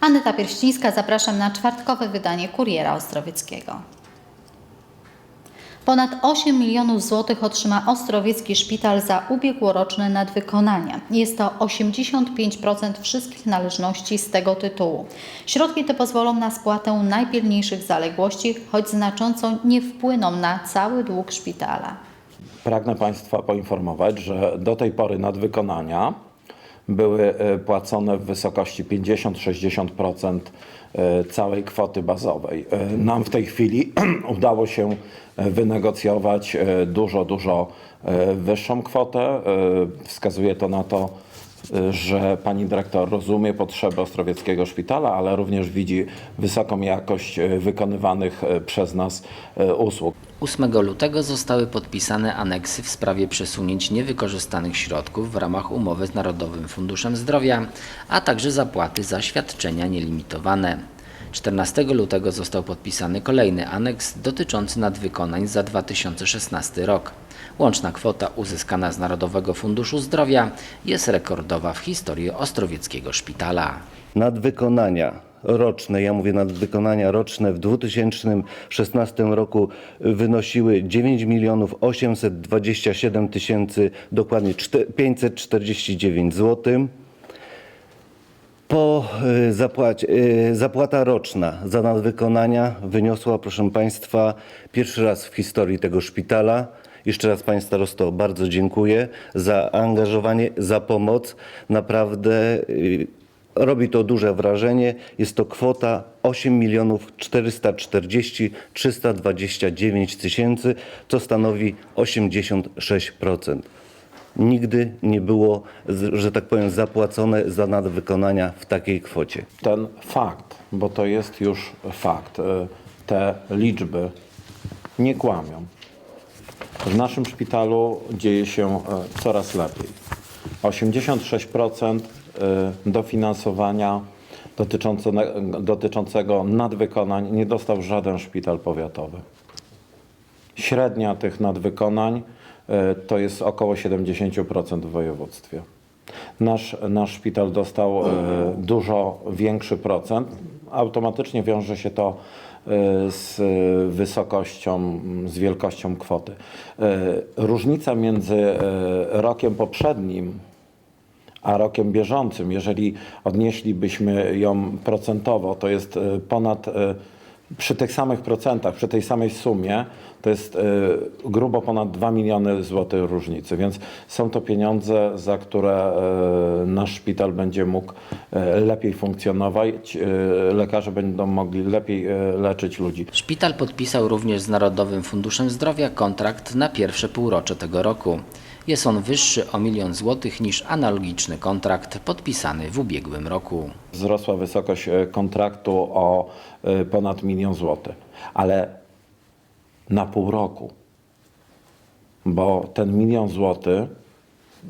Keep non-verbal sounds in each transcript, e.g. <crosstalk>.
Aneta Pierścińska, zapraszam na czwartkowe wydanie Kuriera Ostrowieckiego. Ponad 8 milionów złotych otrzyma Ostrowiecki Szpital za ubiegłoroczne nadwykonania. Jest to 85% wszystkich należności z tego tytułu. Środki te pozwolą na spłatę najpilniejszych zaległości, choć znacząco nie wpłyną na cały dług szpitala. Pragnę Państwa poinformować, że do tej pory nadwykonania były e, płacone w wysokości 50-60% e, całej kwoty bazowej. E, Nam w tej chwili <clears throat> udało się wynegocjować dużo, dużo wyższą kwotę. Wskazuje to na to, że pani dyrektor rozumie potrzeby Ostrowieckiego Szpitala, ale również widzi wysoką jakość wykonywanych przez nas usług. 8 lutego zostały podpisane aneksy w sprawie przesunięć niewykorzystanych środków w ramach umowy z Narodowym Funduszem Zdrowia, a także zapłaty za świadczenia nielimitowane. 14 lutego został podpisany kolejny aneks dotyczący nadwykonań za 2016 rok. Łączna kwota uzyskana z Narodowego Funduszu Zdrowia jest rekordowa w historii Ostrowieckiego Szpitala. nadwykonania roczne, ja mówię nadwykonania roczne w 2016 roku wynosiły 9 milionów 827 tysięcy, dokładnie czte- 549 zł. Po y, zapłacie, y, zapłata roczna za nadwykonania wyniosła, proszę Państwa, pierwszy raz w historii tego szpitala. Jeszcze raz Panie Starosto bardzo dziękuję za angażowanie, za pomoc. Naprawdę y, robi to duże wrażenie. Jest to kwota 8 milionów 440 329 tysięcy, co stanowi 86% nigdy nie było, że tak powiem, zapłacone za nadwykonania w takiej kwocie. ten fakt, bo to jest już fakt, y, te liczby nie kłamią. W naszym szpitalu dzieje się y, coraz lepiej. 86% y, dofinansowania dotyczącego, dotyczącego nadwykonań nie dostał żaden szpital powiatowy. Średnia tych nadwykonań e, to jest około 70% w województwie. Nasz, nasz szpital dostał e, dużo większy procent. Automatycznie wiąże się to z wysokością, z wielkością kwoty. Różnica między rokiem poprzednim a rokiem bieżącym, jeżeli odnieślibyśmy ją procentowo, to jest e, ponad e, przy tych samych procentach, przy tej samej sumie, to jest e, grubo ponad 2 miliony złotych różnicy, więc są to pieniądze, za które e, nasz szpital będzie mógł e, lepiej funkcjonować, lekarze będą mogli lepiej leczyć ludzi. Szpital podpisał również z Narodowym Funduszem Zdrowia kontrakt na pierwsze półrocze tego roku. Jest on wyższy o milion złotych niż analogiczny kontrakt podpisany w ubiegłym roku. wzrosła wysokość kontraktu o ponad milion złotych, ale na pół roku, bo ten milion złotych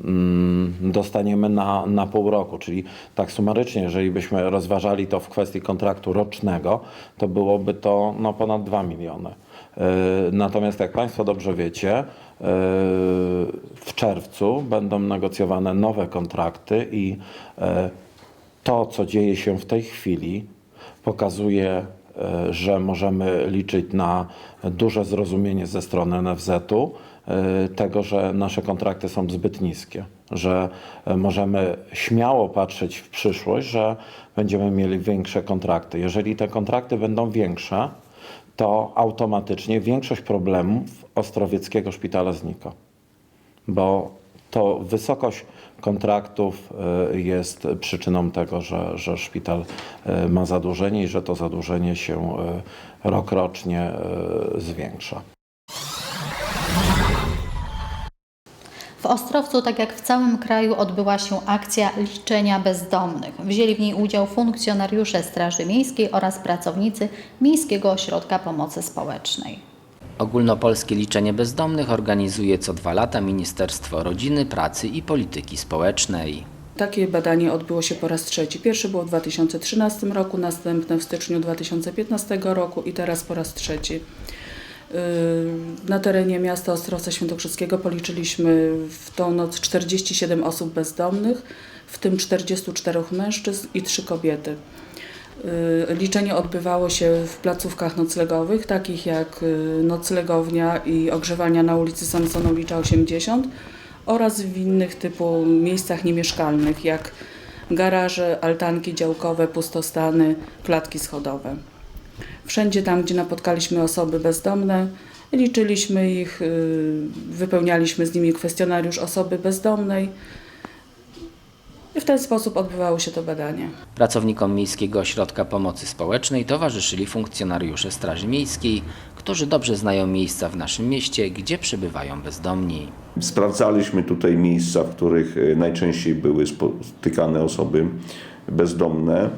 mm, dostaniemy na, na pół roku, czyli tak sumarycznie, jeżeli byśmy rozważali to w kwestii kontraktu rocznego, to byłoby to no, ponad 2 miliony. E, Natomiast jak Państwo dobrze wiecie, e, w czerwcu będą negocjowane nowe kontrakty i e, to, co dzieje się w tej chwili, pokazuje, że możemy liczyć na duże zrozumienie ze strony NFZ-u e, tego, że nasze kontrakty są zbyt niskie, że e, możemy śmiało patrzeć w przyszłość, że będziemy mieli większe kontrakty. Jeżeli te kontrakty będą większe, to automatycznie większość problemów Ostrowieckiego Szpitala znika bo to wysokość kontraktów y, jest przyczyną tego, że, że szpital y, ma zadłużenie i że to zadłużenie się y, rokrocznie zwiększa. W Ostrowcu, tak jak w całym kraju, odbyła się akcja liczenia bezdomnych. Wzięli w niej udział funkcjonariusze Straży Miejskiej oraz pracownicy Miejskiego Ośrodka Pomocy Społecznej. Ogólnopolskie liczenie bezdomnych organizuje co dwa lata Ministerstwo Rodziny, Pracy i Polityki Społecznej. Takie badanie odbyło się po raz trzeci. Pierwsze było w 2013 roku, następne w styczniu 2015 roku i teraz po raz trzeci. Yy, Na terenie miasta Ostrowca Świętokrzyskiego policzyliśmy w tą noc 47 osób bezdomnych, w tym 44 mężczyzn i 3 kobiety. Y, Liczenie odbywało się w placówkach noclegowych, takich jak y, noclegownia i ogrzewania na ulicy Samsonowicza 80 oraz w innych typu miejscach niemieszkalnych, jak garaże, altanki działkowe, pustostany, klatki schodowe. Wszędzie tam, gdzie napotkaliśmy osoby bezdomne, liczyliśmy ich, y, wypełnialiśmy z nimi kwestionariusz osoby bezdomnej w ten sposób odbywało się to badanie. Pracownikom Miejskiego Ośrodka Pomocy Społecznej towarzyszyli funkcjonariusze Straży Miejskiej, którzy dobrze znają miejsca w naszym mieście, gdzie przebywają bezdomni. Sprawdzaliśmy tutaj miejsca, w których e, najczęściej były spotykane osoby bezdomne.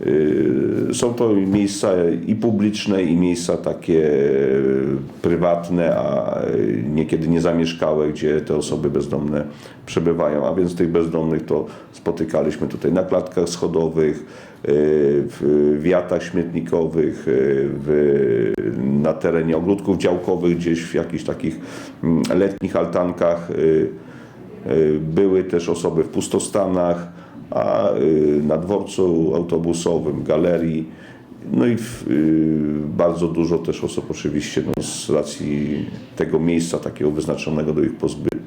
Yy, Są to miejsca i publiczne, i miejsca takie e, prywatne, a e, niekiedy niezamieszkałe, gdzie te osoby bezdomne przebywają. A więc tych bezdomnych to spotykaliśmy tutaj na klatkach schodowych, w wiatach śmietnikowych, w, na terenie ogródków działkowych, gdzieś w jakichś takich mm, letnich altankach. Były też osoby w pustostanach, a y, na dworcu autobusowym, galerii. No i w, y, bardzo dużo też osób oczywiście no, z racji tego miejsca takiego wyznaczonego do ich,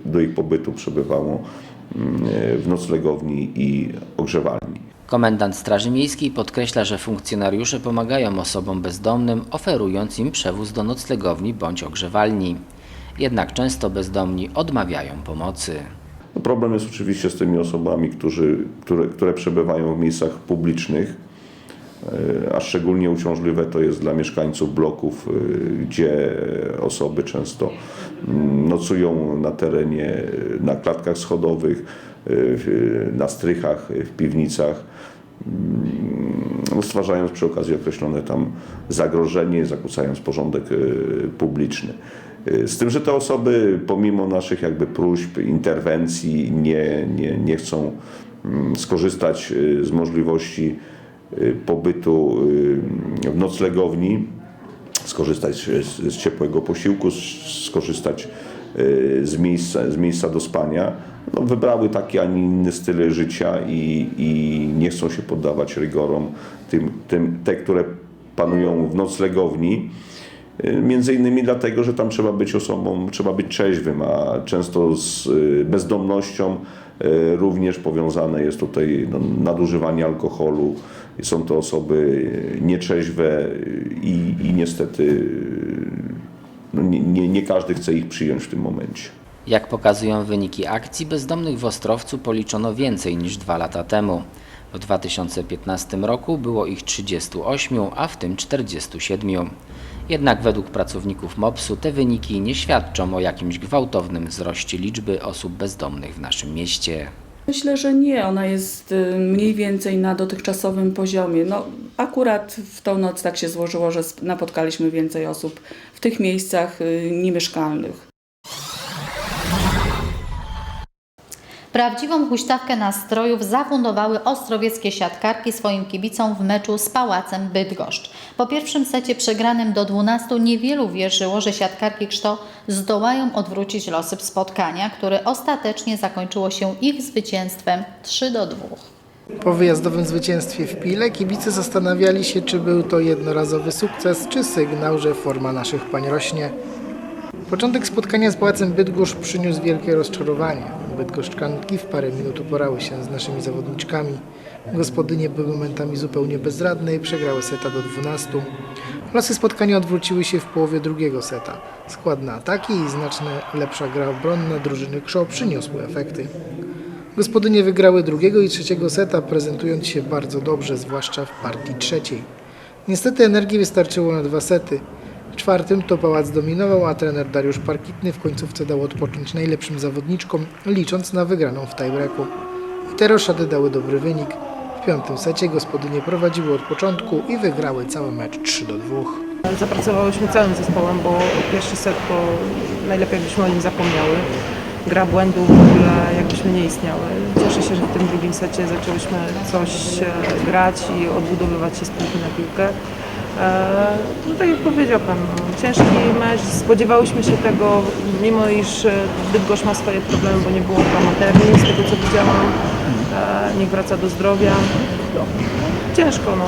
do ich pobytu przebywało mm, w noclegowni i ogrzewalni. Komendant Straży Miejskiej podkreśla, że funkcjonariusze pomagają osobom bezdomnym, oferując im przewóz do noclegowni bądź ogrzewalni. Jednak często bezdomni odmawiają pomocy. No, Problem jest oczywiście z tymi osobami, którzy, które, które przebywają w miejscach publicznych, e, a szczególnie uciążliwe to jest dla mieszkańców bloków, e, gdzie osoby często mm, nocują na terenie, e, na klatkach schodowych, na strychach, w piwnicach no, stwarzając przy okazji określone tam zagrożenie, zakłócając porządek publiczny. E, Z tym, że te osoby pomimo naszych jakby próśb, interwencji nie, nie, nie chcą mm, skorzystać e, z możliwości e, pobytu w noclegowni, skorzystać z, z ciepłego posiłku, skorzystać z miejsca, z miejsca do spania. No, wybrały taki, a nie inny styl życia i, i nie chcą się poddawać rygorom, tym, tym, te, które panują w noclegowni. E, Między innymi dlatego, że tam trzeba być osobą, trzeba być trzeźwym, a często z e, bezdomnością e, również powiązane jest tutaj no, nadużywanie alkoholu. Są to osoby nietrzeźwe i, i niestety no, nie, nie, nie każdy chce ich przyjąć w tym momencie. Jak pokazują wyniki akcji, bezdomnych w Ostrowcu policzono więcej niż dwa lata temu. W 2015 roku było ich 38, a w tym 47. Jednak według pracowników MOPS-u te wyniki nie świadczą o jakimś gwałtownym wzroście liczby osób bezdomnych w naszym mieście. Myślę, że nie. Ona jest y, mniej więcej na dotychczasowym poziomie. No, akurat w tą noc tak się złożyło, że napotkaliśmy więcej osób w tych miejscach y, niemieszkalnych. Prawdziwą huśtawkę nastrojów zafundowały ostrowieckie siatkarki swoim kibicom w meczu z Pałacem Bydgoszcz. Po pierwszym secie przegranym do 12 niewielu wierzyło, że siatkarki Krzto zdołają odwrócić losy spotkania, które ostatecznie zakończyło się ich zwycięstwem 3 do 2. Po wyjazdowym zwycięstwie w Pile kibice zastanawiali się, czy był to jednorazowy sukces, czy sygnał, że forma naszych pań rośnie. Początek spotkania z Pałacem Bydgoszcz przyniósł wielkie rozczarowanie. Bydgoszczkanki w parę minut uporały się z naszymi zawodniczkami. Gospodynie były momentami zupełnie bezradne i przegrały seta do 12. Losy spotkania odwróciły się w połowie drugiego seta. Składne ataki i znacznie lepsza gra obronna drużyny Krzo przyniosły efekty. Gospodynie wygrały drugiego i trzeciego seta, prezentując się bardzo dobrze, zwłaszcza w partii trzeciej. Niestety energii wystarczyło na dwa sety. Czwartym to pałac dominował, a trener Dariusz Parkitny w końcówce dał odpocząć najlepszym zawodniczkom, licząc na wygraną w tiebreaku. I te roszady dały dobry wynik. W piątym secie gospodynie prowadziły od początku i wygrały cały mecz 3 do 2. Zapracowałyśmy całym zespołem, bo pierwszy set to najlepiej jakbyśmy o nim zapomniały. Gra błędów w ogóle jakbyśmy nie istniały. Cieszę się, że w tym drugim secie zaczęłyśmy coś e, grać i odbudowywać się z piłki na piłkę. E, No tak jak powiedział Pan, no, ciężki mecz, spodziewałyśmy się tego, mimo iż e, Bydgoszcz ma swoje problemy, bo nie było promoterni z tego co widziałam. E, Niech wraca do zdrowia. ciężko. No.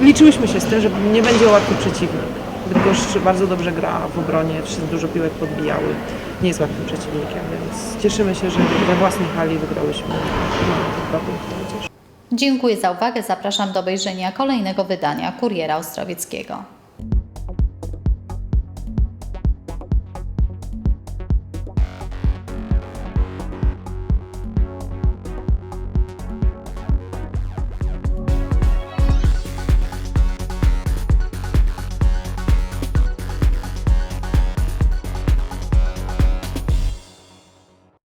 Liczyłyśmy się z tym, że nie będzie łatwy przeciwnik. Bydgoszcz bardzo dobrze gra w obronie, dużo piłek podbijały. Nie jest łatwym przeciwnikiem, więc cieszymy się, że we własnej hali wygrałyśmy. Te dwa punkty. Dziękuję za uwagę. Zapraszam do obejrzenia kolejnego wydania Kuriera Ostrowieckiego.